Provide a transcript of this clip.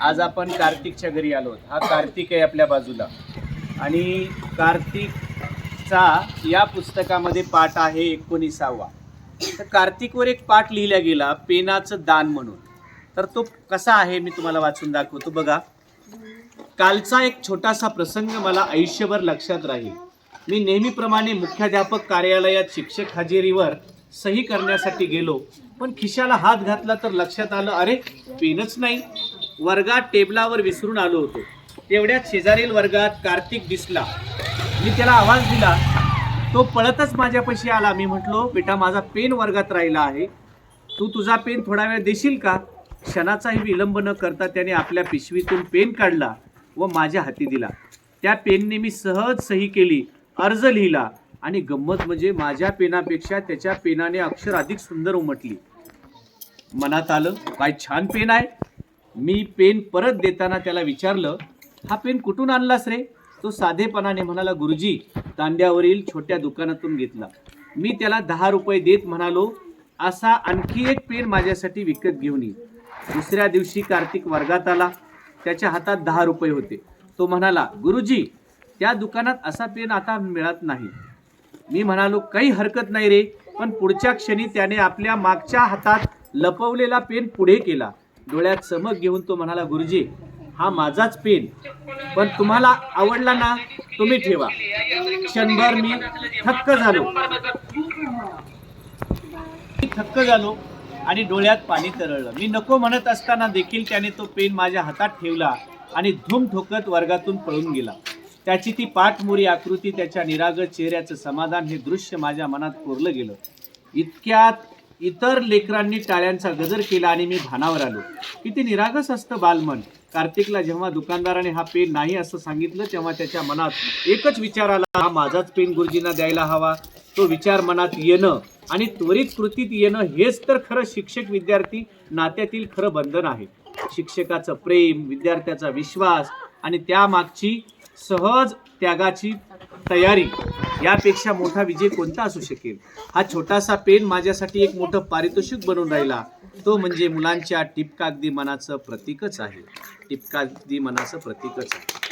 आज आपण कार्तिकच्या घरी आलो हा कार्तिक आहे आपल्या बाजूला. आणि कार्तिकचा या पुस्तकामध्ये पाठ आहे एकोणीसावा. तर कार्तिकवर एक पाठ लिहिला गेला पेनाचं दान म्हणून. तर तो कसा आहे मी तुम्हाला वाचून दाखवतो. बघा. कालचा एक छोटासा प्रसंग मला आयुष्यभर लक्षात राहील. मी नेहमीप्रमाणे मुख्याध्यापक कार्यालयात शिक्षक हजेरीवर सही करण्यासाठी गेलो पण खिशाला हात घातला तर लक्षात आलं अरे पेनच नाही. वर्गात टेबलावर विसरून आलो होतो. तेवढ्यात शेजारील वर्गात कार्तिक दिसला. मी त्याला आवाज दिला. तो पळतच माझ्यापाशी आला. मी म्हटलो बेटा माझा पेन वर्गात राहिला आहे. तू तुझा पेन थोडा वेळ देशील का? क्षणाचाही विलंब न करता त्याने आपल्या पिशवीतून पेन काढला व माझ्या हाती दिला. त्या पेनने मी सहज सही केली अर्ज लिहिला आणि गंमत म्हणजे माझ्या पेनापेक्षा त्याच्या पेनाने अक्षर अधिक सुंदर उमटली. मनात आलं काय छान पेन आहे. मी पेन परत देताना त्याला विचारलं हा पेन कुठून आणलास रे? तो साधेपणाने म्हणाला गुरुजी तांड्यावरील छोट्या दुकानातून घेतला. मी त्याला दहा रुपये देत म्हणालो असा आणखी एक पेन माझ्यासाठी विकत घेऊन ये. दुसऱ्या दिवशी कार्तिक वर्गात आला. त्याच्या हातात दहा रुपये होते. तो म्हणाला गुरुजी त्या दुकानात असा पेन आता मिळत नाही. मी म्हणालो काही हरकत नाही रे. पण पुढच्या क्षणी त्याने आपल्या मागच्या हातात लपवलेला पेन पुढे केला. डोळ्यात चमक घेऊन तो म्हणाला गुरुजी हा माझाच पेन पण तुम्हाला आवडला ना तुम्ही ठेवा. क्षणभर मी थक्क झालो. मी थक्क झालो आणि डोळ्यात पाणी तरळलं. मी नको म्हणत असताना देखील त्याने तो पेन माझ्या हातात ठेवला आणि धूम ठोकत वर्गातून पळून गेला. त्याची ती पाठमोरी आकृती त्याच्या निरागस चेहऱ्याचं समाधान हे दृश्य माझ्या मनात कोरलं गेलं. इतक्यात इतर लेकरांनी टाळ्यांचा गजर केला आणि मी भानावर आलो. किती निरागस असतं बालमन. कार्तिकला जेव्हा दुकानदाराने हा पेन नाही असं सांगितलं तेव्हा त्याच्या मनात एकच विचार आला हा माझाच पेन गुरुजींना द्यायला हवा. तो विचार मनात येणं आणि त्वरित कृतीत येणं हेच तर खरं शिक्षक विद्यार्थी नात्यातील खरं बंधन आहे. शिक्षकाचं प्रेम विद्यार्थ्याचा विश्वास आणि त्यामागची सहज त्यागाची तयारी. यापेक्षा मोठा विजय कोणता असू शकेल? हा छोटासा पेन माझ्यासाठी एक मोठं पारितोषिक बनून राहिला. तो म्हणजे मुलांच्या टिपकागदी मनाचं प्रतीकच आहे. टिपकागदी मनाचं प्रतीकच आहे.